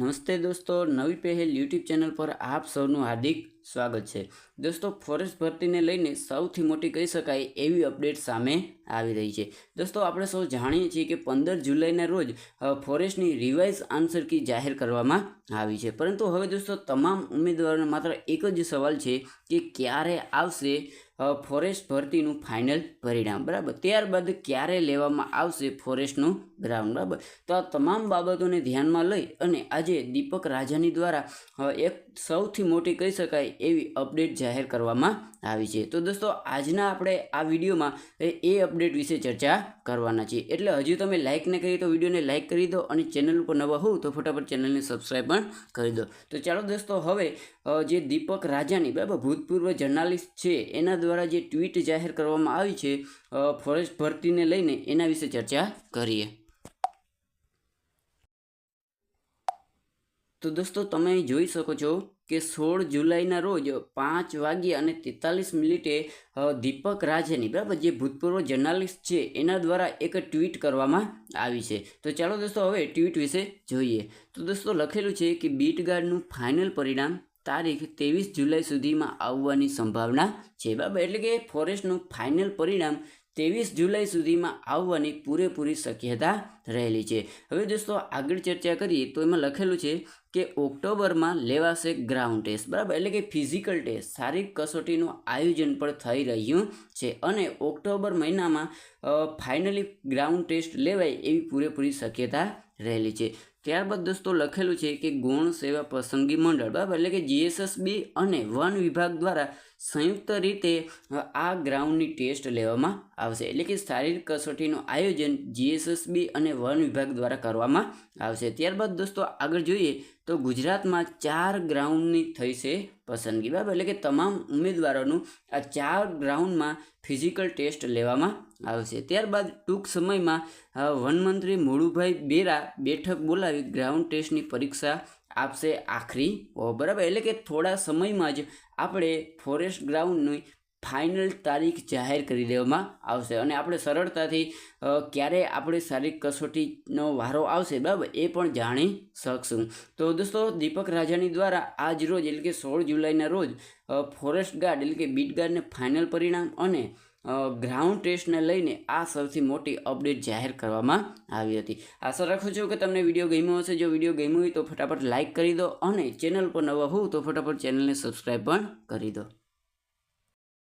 નમસ્તે દોસ્તો નવી પહેલ યુટ્યુબ ચેનલ પર આપ સૌનું હાર્દિક સ્વાગત છે. દોસ્તો, ફોરેસ્ટ ભરતીને લઈને સૌથી મોટી કહી શકાય એવી અપડેટ સામે આવી રહી છે. દોસ્તો, આપણે સૌ જાણીએ છીએ કે પંદર જુલાઈના રોજ ફોરેસ્ટની રિવાઇઝ આન્સર કી જાહેર કરવામાં આવી છે. પરંતુ હવે દોસ્તો, તમામ ઉમેદવારોને માત્ર એક જ સવાલ છે કે ક્યારે આવશે ફોરેસ્ટ ભરતીનું ફાઇનલ પરિણામ? બરાબર? ત્યારબાદ ક્યારે લેવામાં આવશે ફોરેસ્ટનું ગ્રાઉન્ડ? બરાબર? તો આ તમામ બાબતોને ધ્યાનમાં લઈ અને આજે દીપક રાજાની દ્વારા એક સૌથી મોટી કહી શકાય એવી અપડેટ જાહેર કરવામાં આવી છે. તો દોસ્તો, આજના આપણે આ વિડીયોમાં એ અપડેટ વિશે ચર્ચા કરવાના છીએ. એટલે હજુ તમે લાઇક ન કરી તો વિડીયોને લાઇક કરી દો અને ચેનલ ઉપર નવા હોવ તો ફટાફટ ચેનલને સબસ્ક્રાઈબ પણ કરી દો. તો ચાલો દોસ્તો, હવે જે દીપક રાજાની બરાબર ભૂતપૂર્વ જર્નાલિસ્ટ છે, એના દ્વારા જે ટ્વીટ જાહેર કરવામાં આવી છે ફોરેસ્ટ ભરતીને લઈને એના વિશે ચર્ચા કરીએ. તો દોસ્તો, તમે જોઈ શકો છો કે સોળ જુલાઈના રોજ પાંચ વાગ્યે અને તેતાલીસ મિનિટે દીપક રાજની, બરાબર, જે ભૂતપૂર્વ જર્નાલિસ્ટ છે, એના દ્વારા એક ટ્વીટ કરવામાં આવી છે. તો ચાલો દોસ્તો, હવે ટ્વીટ વિશે જોઈએ. તો દોસ્તો, લખેલું છે કે બીટ ગાર્ડનું ફાઇનલ પરિણામ તારીખ ત્રેવીસ જુલાઈ સુધીમાં આવવાની સંભાવના છે, બરાબર? એટલે કે ફોરેસ્ટનું ફાઇનલ પરિણામ ત્રેવીસ જુલાઈ સુધીમાં આવવાની પૂરેપૂરી શક્યતા રહેલી છે. હવે દોસ્તો, આગળ ચર્ચા કરીએ તો એમાં લખેલું છે કે ઓક્ટોબરમાં લેવાશે ગ્રાઉન્ડ ટેસ્ટ. બરાબર? એટલે કે ફિઝિકલ ટેસ્ટ. શારીરિક કસોટીનું આયોજન પણ થઈ રહ્યું છે અને ઓક્ટોબર મહિનામાં ફાઇનલી ગ્રાઉન્ડ ટેસ્ટ લેવાય એવી પૂરેપૂરી શક્યતા રહેલી છે. ત્યારબાદ દોસ્તો, લખેલું છે કે ગૌણ સેવા પસંદગી મંડળ. બરાબર? એટલે કે જીએસએસબી અને વન વિભાગ દ્વારા સંયુક્ત રીતે આ ગ્રાઉન્ડની ટેસ્ટ લેવામાં આવશે. એટલે કે શારીરિક કસોટીનું આયોજન જીએસએસબી અને વન વિભાગ દ્વારા કરવામાં આવશે. ત્યારબાદ દોસ્તો, આગળ જોઈએ તો ગુજરાતમાં ચાર ગ્રાઉન્ડની થઈ છે પસંદગી. બરાબર? એટલે કે તમામ ઉમેદવારોનું આ ચાર ગ્રાઉન્ડમાં ફિઝિકલ ટેસ્ટ લેવામાં આવશે. ત્યારબાદ ટૂંક સમયમાં વનમંત્રી મોડુભાઈ બેરા બેઠક બોલાવી ગ્રાઉન્ડ ટેસ્ટની પરીક્ષા આપશે આખરી. બરાબર. એટલે કે થોડા સમયમાં જ આપણે ફોરેસ્ટ ગ્રાઉન્ડની ફાઇનલ તારીખ જાહેર કરી દેવામાં આવશે. અને આપણે સરળતાથી ક્યારે આપણે શારીરિક કસોટીનો વારો આવશે, બરાબર, એ પણ જાણી શકશું. તો દોસ્તો, દીપક રાજાની દ્વારા આજ રોજ, એટલે કે સોળ જુલાઈના રોજ ફોરેસ્ટ ગાર્ડ એટલે કે બીટ ગાર્ડને ફાઇનલ પરિણામ અને ગ્રાઉન્ડ ટેસ્ટને લઈને આ સૌથી મોટી અપડેટ જાહેર કરવામાં આવી હતી. આશા રાખું છું કે તમને વીડિયો ગમ્યો હશે. જો વીડિયો ગમ્યો હોય તો ફટાફટ લાઇક કરી દો અને ચેનલ પર નવા હોવ તો ફટાફટ ચેનલને સબસ્ક્રાઈબ પણ કરી દો.